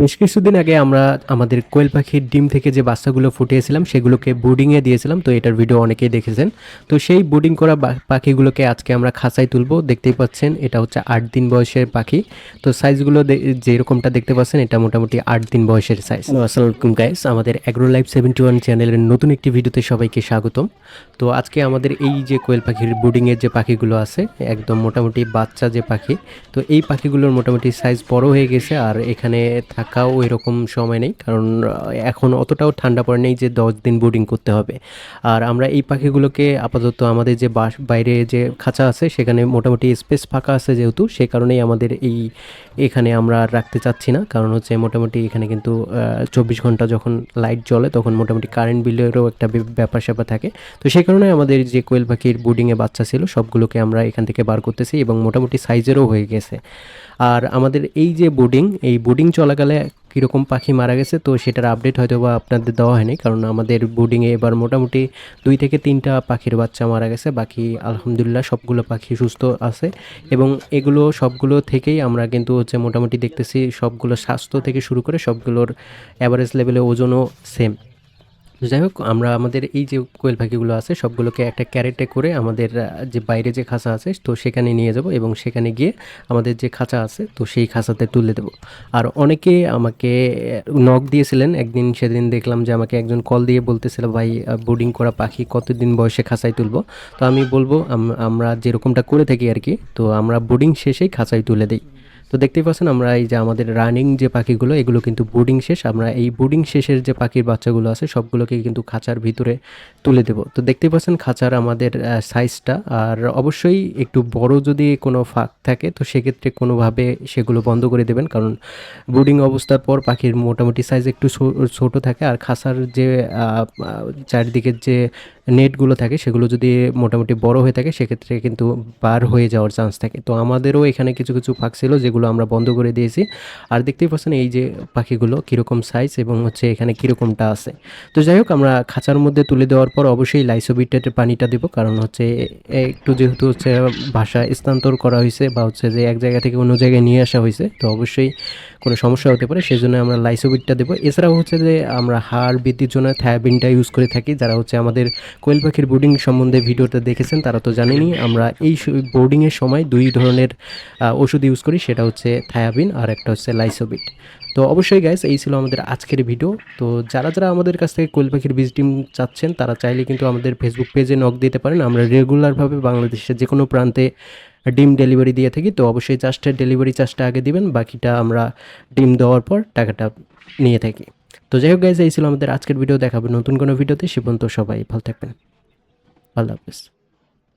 বেশ কিছুদিন আগে আমরা আমাদের কোয়েল পাখির ডিম থেকে যে বাচ্চাগুলো ফুটিয়েছিলাম, সেগুলোকে বোর্ডিংয়ে দিয়েছিলাম। তো এটার ভিডিও অনেকেই দেখেছেন। তো সেই বোর্ডিং করা পাখিগুলোকে আজকে আমরা খাঁচায় তুলবো। দেখতেই পাচ্ছেন, এটা হচ্ছে আট দিন বয়সের পাখি। তো সাইজগুলো যেরকমটা দেখতে পাচ্ছেন, এটা মোটামুটি আট দিন বয়সের সাইজ আসসালামু আলাইকুম গাইস আমাদের অ্যাগ্রো লাইফ সেভেন্টি ওয়ান চ্যানেলের নতুন একটি ভিডিওতে সবাইকে স্বাগতম। তো আজকে আমাদের এই যে কোয়েল পাখির বোর্ডিংয়ের যে পাখিগুলো আছে, একদম মোটামুটি বাচ্চা যে পাখি, তো এই পাখিগুলোর মোটামুটি সাইজ বড় হয়ে গেছে। আর এখানে থাকাও এরকম সময় নেই। কারণ এখন অতটাও ঠান্ডা পড়ে নেই যে দশ দিন বোর্ডিং করতে হবে। আর আমরা এই পাখিগুলোকে আপাতত আমাদের যে বাস, বাইরে যে খাঁচা আছে, সেখানে মোটামুটি স্পেস ফাঁকা আছে যেহেতু, সে কারণেই আমাদের এই, এখানে আমরা রাখতে চাচ্ছি না। কারণ হচ্ছে মোটামুটি এখানে কিন্তু চব্বিশ ঘণ্টা যখন লাইট জ্বলে, তখন মোটামুটি কারেন্ট বিলেরও একটা ব্যাপার স্যাপার থাকে। তো সেই কারণে আমাদের যে কোয়েল পাখির বোর্ডিংয়ে বাচ্চা ছিল, সবগুলোকে আমরা এখান থেকে বার করতেছি এবং মোটামুটি সাইজেরও হয়ে গেছে। আর আমাদের এই যে বোর্ডিং এই বোর্ডিং চলাকালে কীরকম পাখি মারা গেছে, তো সেটার আপডেট হয়তো বা আপনাদের দেওয়া হয়নি। কারণ আমাদের বোর্ডিংয়ে এবার মোটামুটি দুই থেকে তিনটা পাখির বাচ্চা মারা গেছে। বাকি আলহামদুলিল্লাহ সবগুলো পাখি সুস্থ আছে এবং এগুলো সবগুলো থেকেই আমরা কিন্তু হচ্ছে মোটামুটি দেখতেছি সবগুলো স্বাস্থ্য থেকে শুরু করে সবগুলোর অ্যাভারেজ লেভেলে ওজনও সেম যাই হোক, আমরা আমাদের এই যে কোয়েল পাখিগুলো আছে, সবগুলোকে একটা ক্যারেটে করে আমাদের যে বাইরে যে খাঁচা আছে, তো সেখানে নিয়ে যাব এবং সেখানে গিয়ে আমাদের যে খাঁচা আছে, তো সেই খাঁচাতে তুলে দেব। আর অনেকে আমাকে নক দিয়েছিলেন একদিন, সেদিন দেখলাম যে আমাকে একজন কল দিয়ে বলতেছিল, ভাই বোর্ডিং করা পাখি কতদিন বয়সে খাঁচায় তুলবো? তো আমি বলব, আম- আমরা যেরকমটা করে থাকি আর কি, তো আমরা বোর্ডিং শেষেই খাঁচায় তুলে দিই। তো দেখতেই পাচ্ছেন আমরা এই যে আমাদের রানিং যে পাখিগুলো, এগুলো কিন্তু বোর্ডিং শেষ। আমরা এই বোর্ডিং শেষের যে পাখির বাচ্চাগুলো আছে, সবগুলোকে কিন্তু খাঁচার ভিতরে তুলে দেব। তো দেখতেই পাচ্ছেন খাঁচার আমাদের সাইজটা আর অবশ্যই একটু বড় যদি কোনো ফাঁক থাকে, তো সেক্ষেত্রে কোনোভাবে সেগুলো বন্ধ করে দেবেন। কারণ বোর্ডিং অবস্থার পর পাখির মোটামুটি সাইজ একটু ছোট থাকে। আর খাঁচার যে চারিদিকের যে নেটগুলো থাকে, সেগুলো যদি মোটামুটি বড় হয়ে থাকে, সেক্ষেত্রে কিন্তু বার হয়ে যাওয়ার চান্স থাকে। তো আমাদেরও এখানে কিছু কিছু ফাঁক ছিল যেগুলো আমরা বন্ধ করে দিয়েছি। আর দেখতেই পাচ্ছেন এই যে পাখিগুলো কীরকম সাইজ এবং হচ্ছে এখানে কীরকমটা আছে। তো যাই হোক, আমরা খাঁচার মধ্যে তুলে দেওয়ার পর অবশ্যই লাইসোবিটের পানিটা দেবো, কারণ হচ্ছে একটু যেহেতু হচ্ছে ভাষা স্থানান্তর করা হয়েছে বা হচ্ছে যে এক জায়গা থেকে অন্য জায়গায় নিয়ে আসা হয়েছে, তো অবশ্যই কোনো সমস্যা হতে পারে। সেই জন্য আমরা লাইসোবিটটা দেবো। এছাড়াও হচ্ছে যে আমরা হাড় বৃদ্ধির জন্য থ্যাবিনটা ইউজ করে থাকি। যারা হচ্ছে আমাদের কোয়েল পাখির বোর্ডিং সম্বন্ধে ভিডিওটা দেখেছেন, তারা তো জানেনি আমরা এই বোর্ডিংয়ের সময় দুই ধরনের ওষুধ ইউজ করি, সেটা হচ্ছে থায়াবিন আর একটা হচ্ছে লাইসোবিট। তো অবশ্যই গাইস এই ছিল আমাদের আজকের ভিডিও তো যারা যারা আমাদের কাছ থেকে কোয়েল পাখির বীজ ডিম চাচ্ছেন, তারা চাইলে কিন্তু আমাদের ফেসবুক পেজে নক দিতে পারেন। আমরা রেগুলারভাবে বাংলাদেশের যে কোনো প্রান্তে ডিম ডেলিভারি দিয়ে থাকি। তো অবশ্যই চার্জটা ডেলিভারি চার্জটা আগে দিবেন, বাকিটা আমরা ডিম দেওয়ার পর টাকাটা নিয়ে থাকি। তো যাই হোক গাইজ এই ছিল আমাদের আজকের ভিডিও দেখাবে নতুন কোনো ভিডিওতে সে পর্যন্ত সবাই ভালো থাকবেন। আল্লাহ হাফেজ।